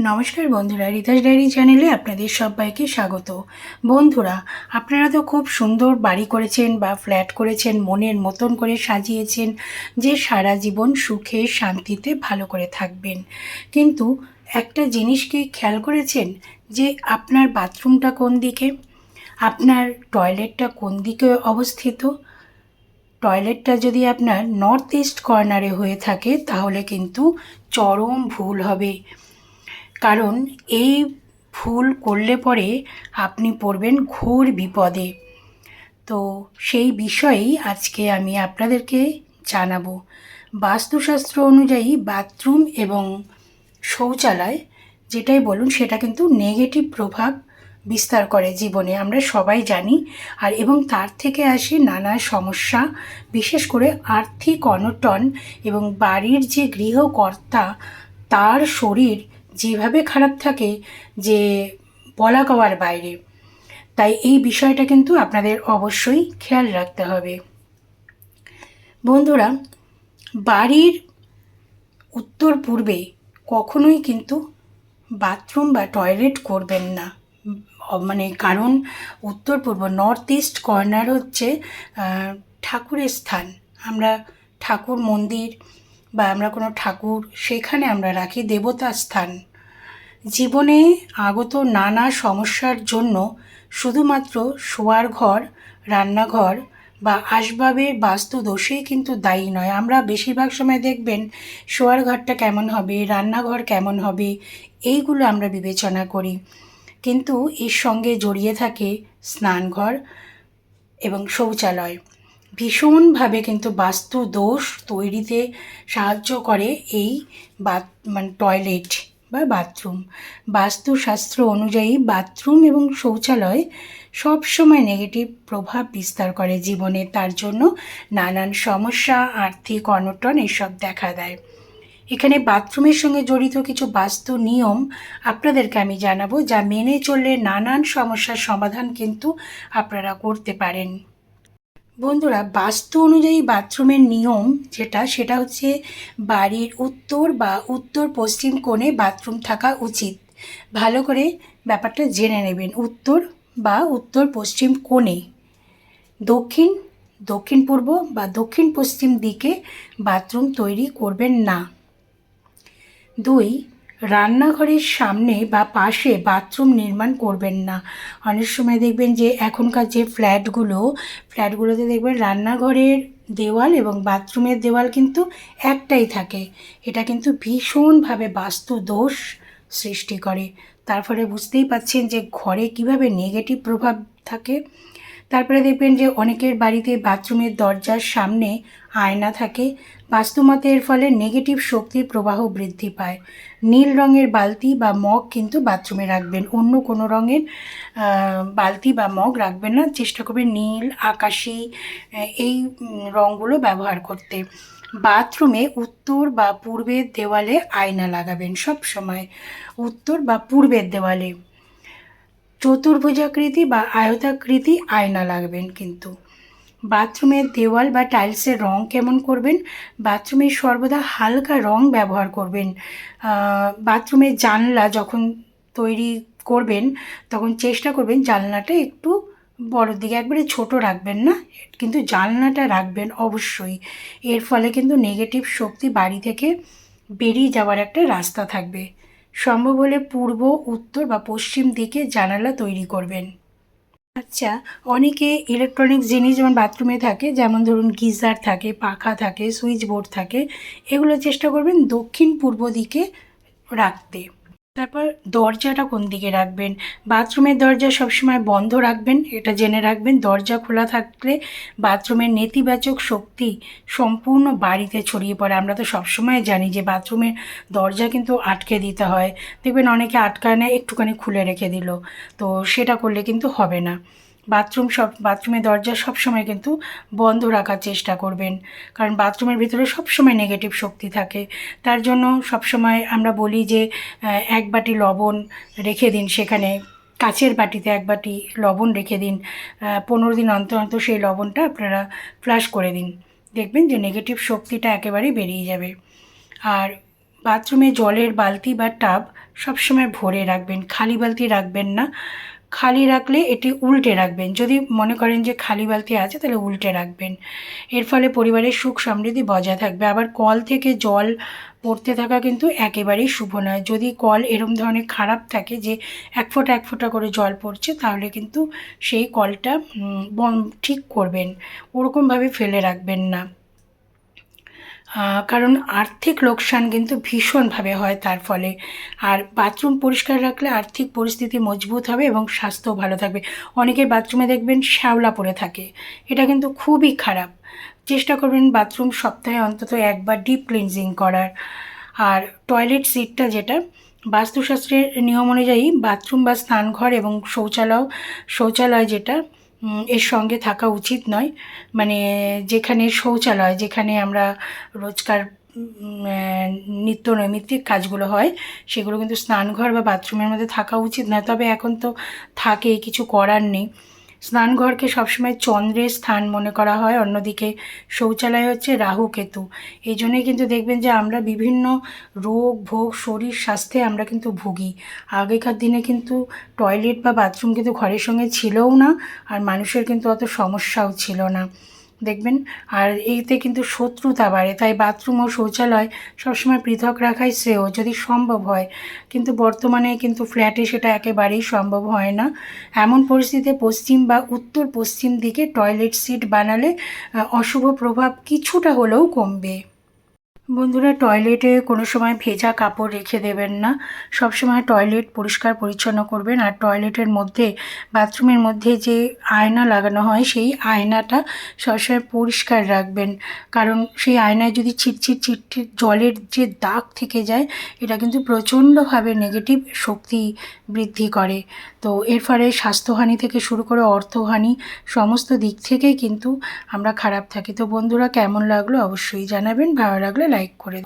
নমস্কার বন্ধুরা রিতাস ডায়েরি চ্যানেলে আপনাদের সবাইকে স্বাগত। বন্ধুরা, আপনারা তো খুব সুন্দর বাড়ি করেছেন বা ফ্ল্যাট করেছেন, মনের মতন করে সাজিয়েছেন, যে সারা জীবন সুখে, শান্তিতে, ভালো করে থাকবেন। কিন্তু একটা জিনিস কি খেয়াল করেছেন? যে আপনার বাথরুমটা কোন দিকে? আপনার টয়লেটটা কোন দিকে অবস্থিত? টয়লেটটা যদি আপনার নর্থ ইস্ট কর্নারে হয়ে থাকে, তাহলে কিন্তু চরম ভুল হবে। কারণ এই ভুল করলে পরে আপনি পড়বেন ঘোর বিপদে। তো সেই বিষয়েই আজকে আমি আপনাদেরকে জানাব। বাস্তুশাস্ত্র অনুযায়ী বাথরুম এবং শৌচালয়, যেটাই বলুন, সেটা কিন্তু নেগেটিভ প্রভাব বিস্তার করে জীবনে, আমরা সবাই জানি। আর এবং তার থেকে আসে নানা সমস্যা, বিশেষ করে আর্থিক অনটন এবং বাড়ির যে গৃহকর্তা, তার শরীর যেভাবে খারাপ থাকে যে বলা কওয়ার বাইরে, তাই এই বিষয়টা কিন্তু আপনাদের অবশ্যই খেয়াল রাখতে হবে। বন্ধুরা, বাড়ির উত্তর পূর্বে কখনোই কিন্তু বাথরুম বা টয়লেট করবেন না। মানে কারণ উত্তর পূর্ব, নর্থ ইস্ট কর্নার হচ্ছে ঠাকুরের স্থান। আমরা ঠাকুর মন্দির বা আমরা কোনো ঠাকুর, সেখানে আমরা রাখি দেবতার স্থান। জীবনে আগত নানা সমস্যার জন্য শুধুমাত্র শোয়ার ঘর, রান্নাঘর বা আসবাবের বাস্তু দোষেই কিন্তু দায়ী নয়। আমরা বেশিরভাগ সময় দেখবেন শোয়ার ঘরটা কেমন হবে, রান্নাঘর কেমন হবে, এইগুলো আমরা বিবেচনা করি। কিন্তু এর সঙ্গে জড়িয়ে থাকে স্নানঘর এবং শৌচালয়। ভীষণভাবে কিন্তু বাস্তু দোষ তৈরিতে সাহায্য করে এই বাথ মানে টয়লেট বা বাথরুম। বাস্তুশাস্ত্র অনুযায়ী বাথরুম এবং শৌচালয় সবসময় নেগেটিভ প্রভাব বিস্তার করে জীবনে। তার জন্য নানান সমস্যা, আর্থিক অনটন এসব দেখা দেয়। এখানে বাথরুমের সঙ্গে জড়িত কিছু বাস্তু নিয়ম আপনাদেরকে আমি জানাব, যা মেনে চললে নানান সমস্যার সমাধান কিন্তু আপনারা করতে পারেন। বন্ধুরা, বাস্তু অনুযায়ী বাথরুমের নিয়ম যেটা, সেটা হচ্ছে বাড়ির উত্তর বা উত্তর পশ্চিম কোণে বাথরুম থাকা উচিত। ভালো করে ব্যাপারটা জেনে নেবেন, উত্তর বা উত্তর পশ্চিম কোণে। দক্ষিণ দক্ষিণ পূর্ব বা দক্ষিণ পশ্চিম দিকে বাথরুম তৈরি করবেন না। দুই রান্নাঘরের সামনে বা পাশে বাথরুম নির্মাণ করবেন না। অনেক সময় দেখবেন যে এখনকার যে ফ্ল্যাটগুলো, ফ্ল্যাটগুলোতে দেখবেন রান্নাঘরের দেওয়াল এবং বাথরুমের দেওয়াল কিন্তু একটাই থাকে। এটা কিন্তু ভীষণভাবে বাস্তু দোষ সৃষ্টি করে। তার ফলে বুঝতেই পাচ্ছেন যে ঘরে কীভাবে নেগেটিভ প্রভাব থাকে। তারপরে দেখবেন যে অনেকের বাড়িতে বাথরুমের দরজার সামনে আয়না থাকে। বাস্তুমতে এর ফলে নেগেটিভ শক্তির প্রবাহ বৃদ্ধি পায়। নীল রঙের বালতি বা মগ কিন্তু বাথরুমে রাখবেন। অন্য কোনো রঙের বালতি বা মগ রাখবেন না। চেষ্টা করবেন নীল, আকাশি এই রঙগুলো ব্যবহার করতে। বাথরুমে উত্তর বা পূর্বের দেওয়ালে আয়না লাগাবেন সব সময় উত্তর বা পূর্বের দেওয়ালে। চতুর্ভুজাকৃতি বা আয়তাকৃতি আয়না লাগবেন কিন্তু। বাথরুমের দেওয়াল বা টাইলসের রং কেমন করবেন? বাথরুমে সর্বদা হালকা রং ব্যবহার করবেন। বাথরুমের জানলা যখন তৈরি করবেন, তখন চেষ্টা করবেন জানলাটা একটু বড় দিকে, একবারে ছোট রাখবেন না, কিন্তু জানলাটা রাখবেন অবশ্যই। এর ফলে কিন্তু নেগেটিভ শক্তি বাড়ি থেকে বেরিয়ে যাওয়ার একটা রাস্তা থাকবে। সম্ভব হলে পূর্ব, উত্তর বা পশ্চিম দিকে জানালা তৈরি করবেন। আচ্ছা অনেকে ইলেকট্রনিক্স জিনিস যেমন বাথরুমে থাকে, যেমন ধরুন গিজার থাকে, পাখা থাকে সুইচ বোর্ড থাকে, এগুলো চেষ্টা করবেন দক্ষিণ পূর্ব দিকে রাখতে। তারপর দরজাটা কোন দিকে রাখবেন? বাথরুমের দরজা সবসময় বন্ধ রাখবেন, এটা জেনে রাখবেন। দরজা খোলা থাকলে বাথরুমের নেতিবাচক শক্তি সম্পূর্ণ বাড়িতে ছড়িয়ে পড়ে। আমরা তো সবসময় জানি যে বাথরুমের দরজা কিন্তু আটকে দিতে হয়। দেখবেন অনেকে আটকায় না একটুখানি খুলে রেখে দিল। তো সেটা করলে কিন্তু হবে না। বাথরুম সব, বাথরুমের দরজা সবসময় কিন্তু বন্ধ রাখার চেষ্টা করবেন। কারণ বাথরুমের ভিতরে সবসময় নেগেটিভ শক্তি থাকে। তার জন্য সবসময় আমরা বলি যে এক বাটি লবণ রেখে দিন সেখানে। কাচের বাটিতে এক বাটি লবণ রেখে দিন। পনেরো দিন অন্তর অন্তর সেই লবণটা আপনারা ফ্লাশ করে দিন। দেখবেন যে নেগেটিভ শক্তিটা একেবারেই বেরিয়ে যাবে। আর বাথরুমে জলের বালতি বা টাব সবসময় ভরে রাখবেন। খালি বালতি রাখবেন না। খালি রাখলে এটি উল্টে রাখবেন। যদি মনে করেন যে খালি বালতি আছে, তাহলে উল্টে রাখবেন। এর ফলে পরিবারের সুখ সমৃদ্ধি বজায় থাকবে। আবার কল থেকে জল পড়তে থাকা কিন্তু একেবারেই শুভ নয়। যদি কল এরম ধরনের খারাপ থাকে যে এক ফোঁটা এক ফোঁটা করে জল পড়ছে, তাহলে কিন্তু সেই কলটা ঠিক করবেন। ওরকমভাবে ফেলে রাখবেন না। কারণ আর্থিক লোকসান কিন্তু ভীষণভাবে হয় তার ফলে। আর বাথরুম পরিষ্কার রাখলে আর্থিক পরিস্থিতি মজবুত হবে এবং স্বাস্থ্য ভালো থাকবে। অনেকের বাথরুমে দেখবেন শ্যাওলা পড়ে থাকে। এটা কিন্তু খুবই খারাপ। চেষ্টা করবেন বাথরুম সপ্তাহে অন্তত একবার ডিপ ক্লিনজিং করার। আর টয়লেট সিটটা যেটা, বাস্তুশাস্ত্রের নিয়ম অনুযায়ী বাথরুম বা স্নানঘর এবং শৌচালয় শৌচালয় যেটা এর সঙ্গে থাকা উচিত নয়। মানে যেখানে শৌচালয়, যেখানে আমরা রোজকার নিত্য নৈমিত্তিক কাজগুলো হয়, সেগুলো কিন্তু স্নানঘর বা বাথরুমের মধ্যে থাকা উচিত নয়। তবে এখন তো থাকে কিছু করার নেই। স্নানঘরকে সবসময় চন্দ্রের স্থান মনে করা হয়, অন্যদিকে শৌচালয় হচ্ছে রাহু কেতু। এই জন্যই কিন্তু দেখবেন যে আমরা বিভিন্ন রোগ, ভোগ, শরীর স্বাস্থ্যে আমরা কিন্তু ভুগি। আগেকার দিনে কিন্তু টয়লেট বা বাথরুম কিন্তু ঘরের সঙ্গে ছিলও না, আর মানুষের কিন্তু অত সমস্যাও ছিল না। দেখবেন। আর এতে কিন্তু শত্রুতা বাড়ে, তাই বাথরুম ও শৌচালয় সবসময় পৃথক রাখাই শ্রেয় যদি সম্ভব হয়। কিন্তু বর্তমানে কিন্তু ফ্ল্যাটে সেটা একেবারেই সম্ভব হয় না। এমন পরিস্থিতিতে পশ্চিম বা উত্তর পশ্চিম দিকে টয়লেট সিট বানালে অশুভ প্রভাব কিছুটা হলেও কমবে। বন্ধুরা টয়লেটে কোনো সময় ভেজা কাপড় রেখে দেবেন না। সব সময় টয়লেট পরিষ্কার পরিচ্ছন্ন করবেন আর টয়লেটের মধ্যে, বাথরুমের মধ্যে যে আয়না লাগানো হয়, সেই আয়নাটা সবসময় পরিষ্কার রাখবেন। কারণ সেই আয়নায় যদি ছিটছিট ছিটছিট জলের যে দাগ থেকে যায়, এটা কিন্তু প্রচণ্ডভাবে নেগেটিভ শক্তি বৃদ্ধি করে। তো এর ফলে স্বাস্থ্যহানি থেকে শুরু করে অর্থহানি সমস্ত দিক থেকেই কিন্তু আমরা খারাপ থাকি। তো বন্ধুরা কেমন লাগল অবশ্যই জানাবেন। ভালো লাগলে লাইক করে